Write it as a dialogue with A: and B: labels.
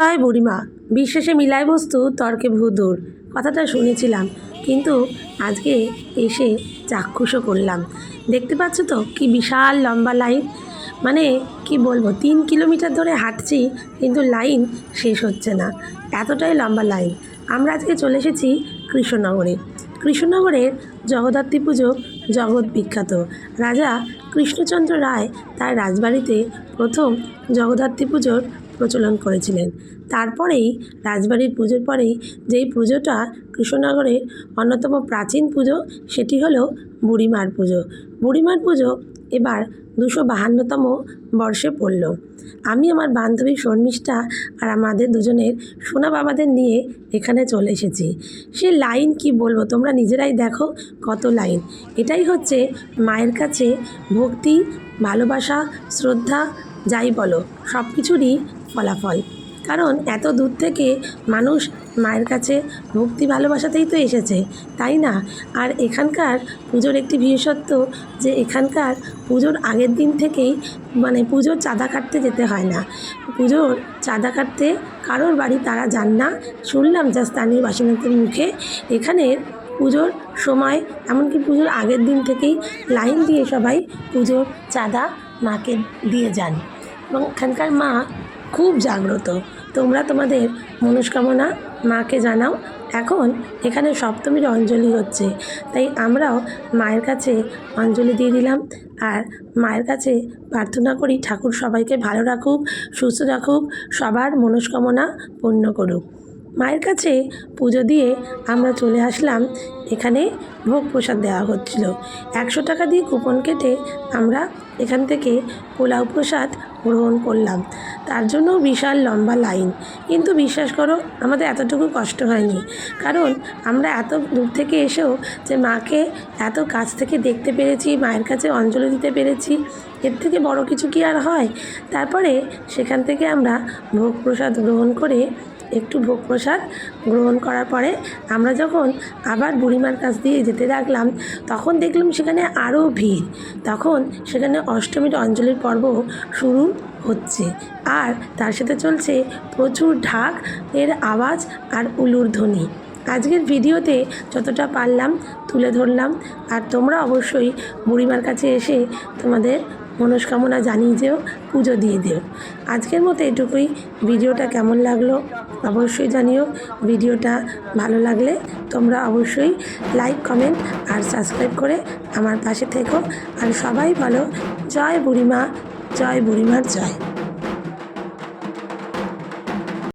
A: জয় বুড়িমা, বিশ্বাসে মিলায় বস্তু, তর্কে ভূদূর কথাটা শুনেছিলাম, কিন্তু আজকে এসে চাক্ষুষও করলাম। দেখতে পাচ্ছ তো, কি বিশাল লম্বা লাইন। মানে কি বলব, তিন কিলোমিটার ধরে হাঁটছি, কিন্তু লাইন শেষ হচ্ছে না। এতটাই লম্বা লাইন। আমরা আজকে চলে এসেছি কৃষ্ণনগরে। কৃষ্ণনগরের জগদ্ধাত্রী পুজো জগৎ বিখ্যাত। রাজা কৃষ্ণচন্দ্র রায় তার রাজবাড়িতে প্রথম জগদ্ধাত্রী পুজোর প্রচলন করেছিলেন। তারপরেই রাজবাড়ির পুজোর পরেই যেই পুজোটা কৃষ্ণনগরের অন্যতম প্রাচীন পুজো, সেটি হলো বুড়িমার পুজো। বুড়িমার পুজো এবার দুশো বাহান্নতম বর্ষে পড়ল। আমি আমার বান্ধবী শর্মিষ্ঠা আর আমাদের দুজনের সোনা বাবাদের নিয়ে এখানে চলে এসেছি। সে লাইন কি বলব? তোমরা নিজেরাই দেখো কত লাইন। এটাই হচ্ছে মায়ের কাছে ভক্তি, ভালোবাসা, শ্রদ্ধা, যাই বলো সব কিছুরই ফলাফল। কারণ এত দূর থেকে মানুষ মায়ের কাছে ভক্তি ভালোবাসাতেই তো এসেছে, তাই না? আর এখানকার পুজোর একটি বিশেষত্ব যে এখানকার পুজোর আগের দিন থেকেই মানে পুজোর চাঁদা কাটতে যেতে হয় না। পুজোর চাঁদা কাটতে কারোর বাড়ি তারা যান না। শুনলাম যা স্থানীয় বাসিন্দাদের মুখে। এখানের পুজোর সময় এমনকি পুজোর আগের দিন থেকেই লাইন দিয়ে সবাই পুজোর চাঁদা মাকে দিয়ে যান। এবং এখানকার মা খুব জাগ্রত। তোমরা তোমাদের মনস্কামনা মাকে জানাও। এখন এখানে সপ্তমীর অঞ্জলি হচ্ছে। তাই আমরাও মায়ের কাছে অঞ্জলি দিয়ে দিলাম। আর মায়ের কাছে প্রার্থনা করি ঠাকুর সবাইকে ভালো রাখুক, সুস্থ রাখুক, সবার মনস্কামনা পূর্ণ করুক। মায়ের কাছে পুজো দিয়ে আমরা চলে আসলাম। এখানে ভোগ প্রসাদ দেওয়া হচ্ছিল। একশো টাকা দিয়ে কুপন কেটে আমরা এখান থেকে পোলাও প্রসাদ গ্রহণ করলাম। তার জন্য বিশাল লম্বা লাইন। কিন্তু বিশ্বাস করো, আমাদের এতটুকু কষ্ট হয়নি। কারণ আমরা এত দূর থেকে এসেও যে মাকে এত কাছ থেকে দেখতে পেরেছি, মায়ের কাছে অঞ্জলি দিতে পেরেছি, এর থেকে বড় কিছু কি আর হয়? তারপরে সেখান থেকে আমরা ভোগ প্রসাদ গ্রহণ করে একটু ভোগ প্রসাদ গ্রহণ করার পরে আমরা যখন আবার বুড়িমার কাছ দিয়ে যেতে লাগলাম, তখন দেখলাম সেখানে আরও ভিড়। তখন সেখানে অষ্টমীর অঞ্জলির পর্ব শুরু হচ্ছে আর তার সাথে চলছে প্রচুর ঢাক, এর আওয়াজ আর উলুর ধ্বনি। আজকের ভিডিওতে যতটা পারলাম তুলে ধরলাম, আর তোমরা অবশ্যই বুড়িমার কাছে এসে তোমাদের মনস্কামনা জানিয়ে যেও, পুজো দিয়ে দিও। আজকের মতো এটুকুই। ভিডিওটা কেমন লাগল অবশ্যই জানিও। ভিডিওটা ভালো লাগলে তোমরা অবশ্যই লাইক, কমেন্ট আর সাবস্ক্রাইব করে আমার পাশে থেকো। আর সবাই বলো, জয় বুড়িমা, জয় বুড়িমার জয়।